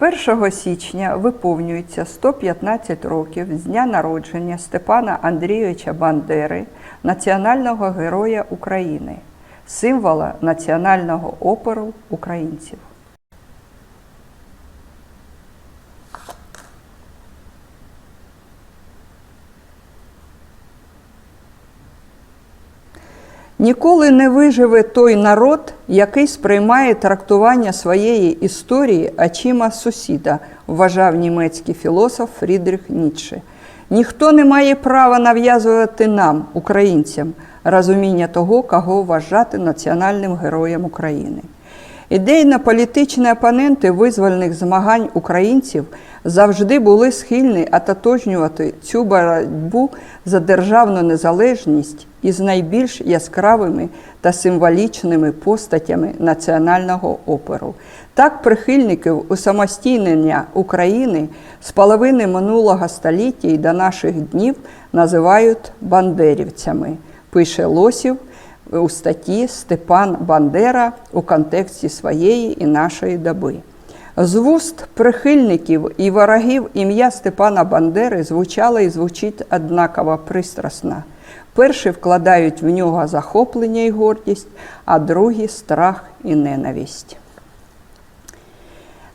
1 січня виповнюється 115 років з дня народження Степана Андрійовича Бандери, національного героя України, символа національного опору українців. Ніколи не виживе той народ, який сприймає трактування своєї історії очима сусіда, вважав німецький філософ Фрідріх Ніцше. Ніхто не має права нав'язувати нам, українцям, розуміння того, кого вважати національним героєм України. Ідейно-політичні опоненти визвольних змагань українців завжди були схильні ототожнювати цю боротьбу за державну незалежність із найбільш яскравими та символічними постатями національного опору. Так прихильників усамостійнення України з половини минулого століття і до наших днів називають бандерівцями, пише Лосів у статті Степан Бандера у контексті своєї і нашої доби. З вуст прихильників і ворогів ім'я Степана Бандери звучало і звучить однаково пристрасно. Перші вкладають в нього захоплення і гордість, а другі страх і ненависть.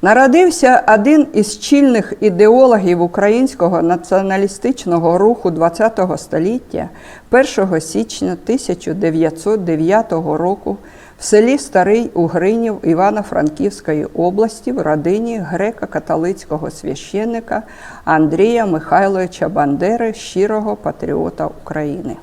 Народився один із чільних ідеологів українського націоналістичного руху ХХ століття 1 січня 1909 року в селі Старий Угринів Івано-Франківської області в родині греко-католицького священника Андрія Михайловича Бандери, щирого патріота України.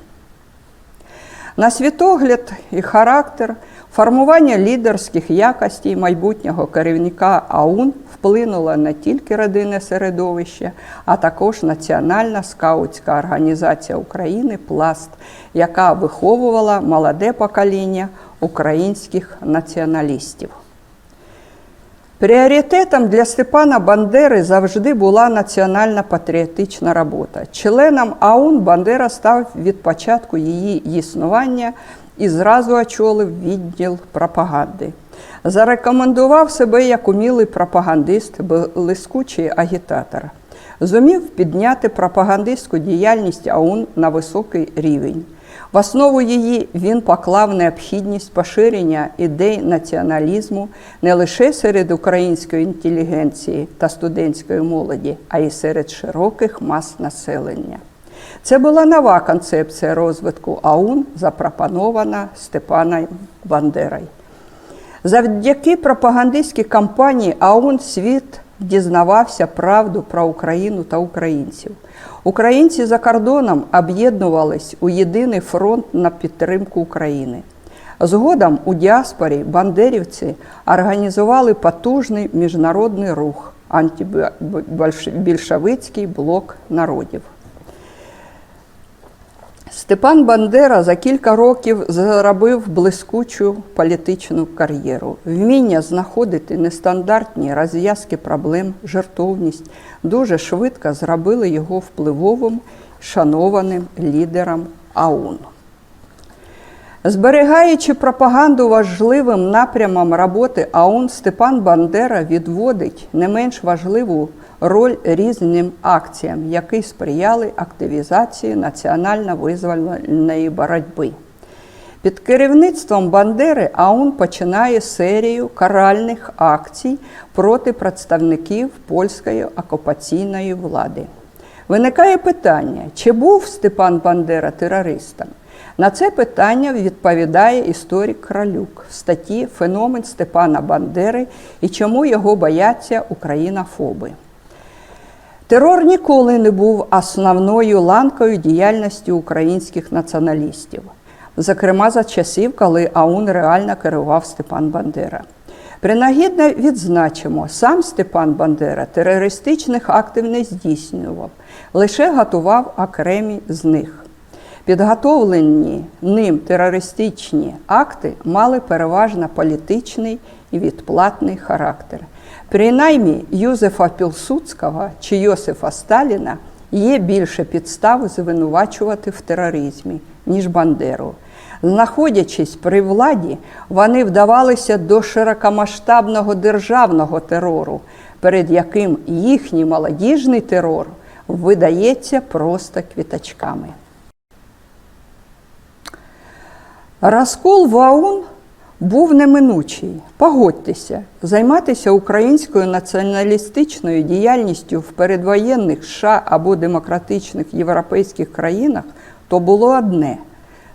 На світогляд і характер формування лідерських якостей майбутнього керівника АУН вплинуло не тільки родинне середовище, а також Національна скаутська організація України Пласт, яка виховувала молоде покоління українських націоналістів. Пріоритетом для Степана Бандери завжди була національна патріотична робота. Членом АУН Бандера став від початку її існування і зразу очолив відділ пропаганди. Зарекомендував себе як умілий пропагандист, блискучий агітатор. Зумів підняти пропагандистську діяльність АУН на високий рівень. В основу її він поклав необхідність поширення ідей націоналізму не лише серед української інтелігенції та студентської молоді, а й серед широких мас населення. Це була нова концепція розвитку АУН, запропонована Степаном Бандерою. Завдяки пропагандистській кампанії АУН світ дізнавався правду про Україну та українців. Українці за кордоном об'єднувались у єдиний фронт на підтримку України. Згодом у діаспорі бандерівці організували потужний міжнародний рух антибільшовицький блок народів. Степан Бандера за кілька років заробив блискучу політичну кар'єру. Вміння знаходити нестандартні розв'язки проблем, жертовність дуже швидко зробили його впливовим, шанованим лідером АУН. Зберігаючи пропаганду важливим напрямом роботи АУН, Степан Бандера відводить не менш важливу роль різним акціям, які сприяли активізації національно-визвольної боротьби. Під керівництвом Бандери АУН починає серію каральних акцій проти представників польської окупаційної влади. Виникає питання, чи був Степан Бандера терористом? На це питання відповідає історик Кралюк в статті Феномен Степана Бандери і чому його бояться українофоби. Терор ніколи не був основною ланкою діяльності українських націоналістів, зокрема за часів, коли АУН реально керував Степан Бандера. Принагідно відзначимо, сам Степан Бандера терористичних актів не здійснював, лише готував окремі з них. Підготовлені ним терористичні акти мали переважно політичний і відплатний характер. Принаймні Юзефа Пілсудського чи Йосифа Сталіна є більше підстав звинувачувати в тероризмі, ніж Бандеру. Знаходячись при владі, вони вдавалися до широкомасштабного державного терору, перед яким їхній молодіжний терор видається просто квіточками. Розкол АУН був неминучий. Погодьтеся, займатися українською націоналістичною діяльністю в передвоєнних США або демократичних європейських країнах то було одне.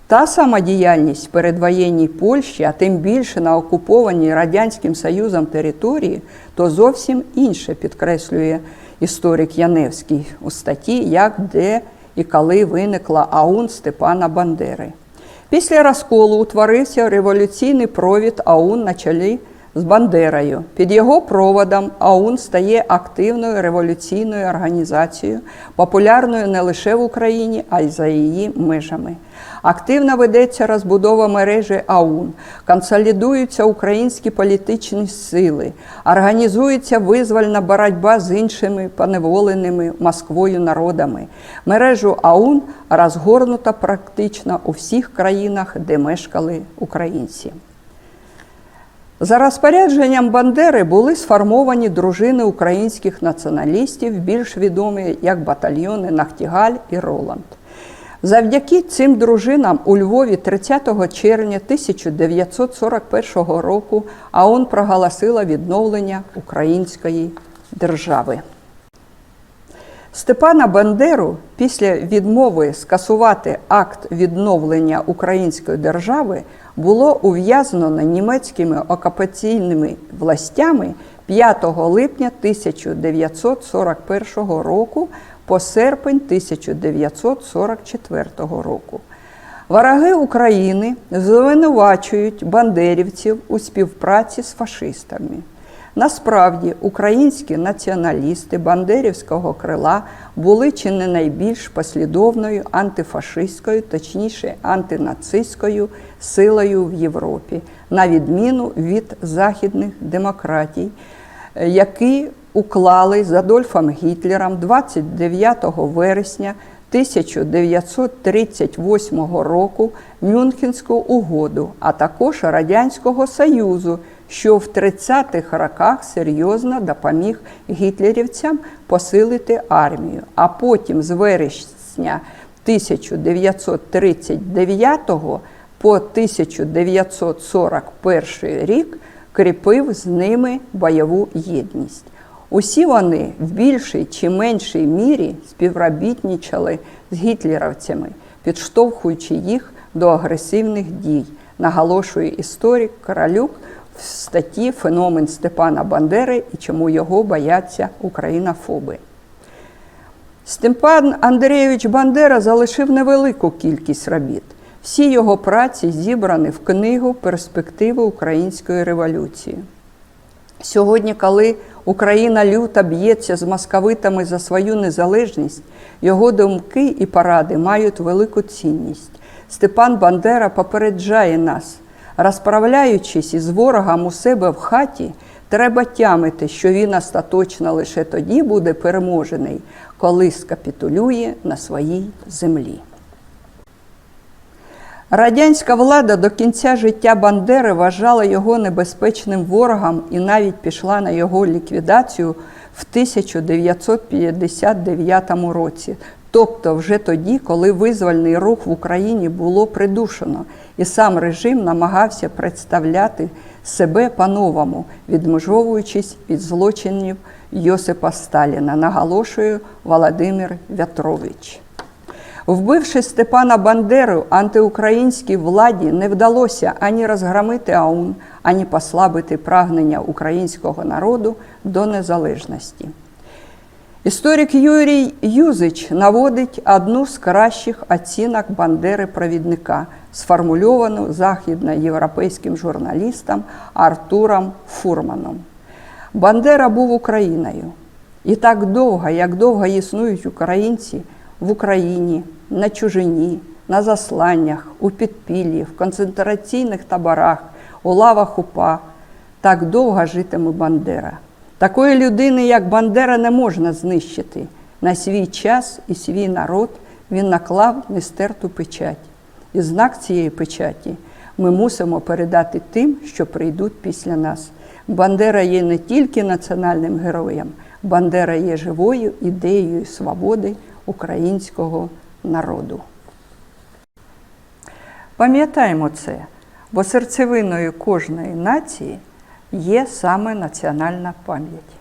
Та сама діяльність в передвоєнній Польщі, а тим більше на окупованій Радянським Союзом території, то зовсім інше підкреслює історик Яневський у статті, як де і коли виникла АУН Степана Бандери. Після розколу утворився революційний провід АУН на чолі з Бандерою. Під його проводом АУН стає активною революційною організацією, популярною не лише в Україні, а й за її межами. Активно ведеться розбудова мережі АУН, консолідуються українські політичні сили, організується визвольна боротьба з іншими поневоленими Москвою народами. Мережу АУН розгорнута практично у всіх країнах, де мешкали українці. За розпорядженням Бандери були сформовані дружини українських націоналістів, більш відомі як батальйони Нахтігаль і Роланд. Завдяки цим дружинам у Львові 30 червня 1941 року АОН проголосила відновлення української держави. Степана Бандеру після відмови скасувати акт відновлення української держави було ув'язнено німецькими окупаційними властями 5 липня 1941 року по серпень 1944 року. Вороги України звинувачують бандерівців у співпраці з фашистами. Насправді, українські націоналісти бандерівського крила були чи не найбільш послідовною антифашистською, точніше антинацистською силою в Європі, на відміну від західних демократій, які уклали з Адольфом Гітлером 29 вересня 1938 року Мюнхенську угоду, а також Радянського Союзу, що в 30-х роках серйозно допоміг гітлерівцям посилити армію. А потім з вересня 1939 по 1941 рік кріпив з ними бойову єдність. Усі вони в більшій чи меншій мірі співробітничали з гітлерівцями, підштовхуючи їх до агресивних дій, наголошує історик Королюк в статті Феномен Степана Бандери і чому його бояться українофоби. Степан Андрійович Бандера залишив невелику кількість робіт. Всі його праці зібрані в книгу Перспективи української революції. Сьогодні, коли Україна люто б'ється з московитами за свою незалежність, його думки і поради мають велику цінність. Степан Бандера попереджає нас, розправляючись із ворогом у себе в хаті, треба тямити, що він остаточно лише тоді буде переможений, коли скапітулює на своїй землі. Радянська влада до кінця життя Бандери вважала його небезпечним ворогом і навіть пішла на його ліквідацію в 1959 році. Тобто вже тоді, коли визвольний рух в Україні було придушено, і сам режим намагався представляти себе по-новому, відмежовуючись від злочинів Йосипа Сталіна, наголошує Володимир Вятрович. Вбивши Степана Бандеру, антиукраїнській владі не вдалося ані розгромити АУН, ані послабити прагнення українського народу до незалежності. Історик Юрій Юзич наводить одну з кращих оцінок Бандери провідника, сформульовану західноєвропейським журналістом Артуром Фурманом. Бандера був Україною. І так довго, як довго існують українці в Україні, на чужині, на засланнях, у підпіллі, в концентраційних таборах, у лавах УПА, так довго житиме Бандера. Такої людини, як Бандера, не можна знищити. На свій час і свій народ він наклав нестерту печать. І знак цієї печаті ми мусимо передати тим, що прийдуть після нас. Бандера є не тільки національним героєм, Бандера є живою ідеєю свободи українського народу. Пам'ятаємо це, бо серцевиною кожної нації є саме національна пам'ять.